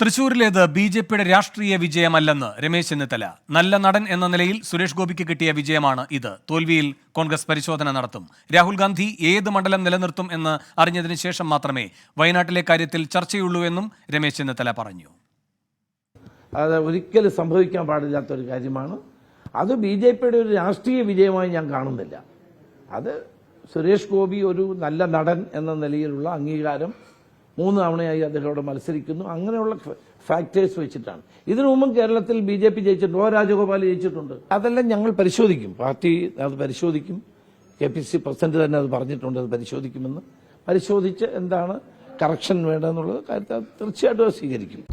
തൃശൂരിലേത് B J പിയുടെ രാഷ്ട്രീയ വിജയമല്ലെന്ന് രമേശ് ചെന്നിത്തല. നല്ല നടൻ എന്ന നിലയിൽ സുരേഷ് ഗോപിക്ക് കിട്ടിയ വിജയമാണ് ഇത്. തോൽവിയിൽ കോൺഗ്രസ് പരിശോധന നടത്തും. രാഹുൽ ഗാന്ധി ഏത് മണ്ഡലം നിലനിർത്തും എന്ന് അറിഞ്ഞതിന് ശേഷം മാത്രമേ വയനാട്ടിലെ കാര്യത്തിൽ ചർച്ചയുള്ളൂ എന്നും രമേശ് ചെന്നിത്തല പറഞ്ഞു. അത് ഒരിക്കലും സംഭവിക്കാൻ പാടില്ലാത്ത ഒരു കാര്യമാണ്. അത് ബി ജെ പിയുടെ ഒരു രാഷ്ട്രീയ വിജയമായി ഞാൻ കാണുന്നില്ല. അത് സുരേഷ് ഗോപി ഒരു നല്ല നടൻ എന്ന നിലയിലുള്ള അംഗീകാരം മൂന്ന് തവണയായി അദ്ദേഹം അവിടെ മത്സരിക്കുന്നു. അങ്ങനെയുള്ള ഫാക്ടേഴ്സ് വെച്ചിട്ടാണ്. ഇതിനു മുമ്പും കേരളത്തിൽ ബി ജെ പി ജയിച്ചിട്ടുണ്ട്. ഒ രാജഗോപാൽ ജയിച്ചിട്ടുണ്ട്. അതെല്ലാം ഞങ്ങൾ പരിശോധിക്കും. പാർട്ടി അത് പരിശോധിക്കും. കെ പി സി പ്രസിഡന്റ് തന്നെ അത് പറഞ്ഞിട്ടുണ്ട് അത് പരിശോധിക്കുമെന്ന്. പരിശോധിച്ച് എന്താണ് കറക്ഷൻ വേണ്ടതെന്നുള്ളത് കാര്യത്തിൽ തീർച്ചയായിട്ടും സ്വീകരിക്കും.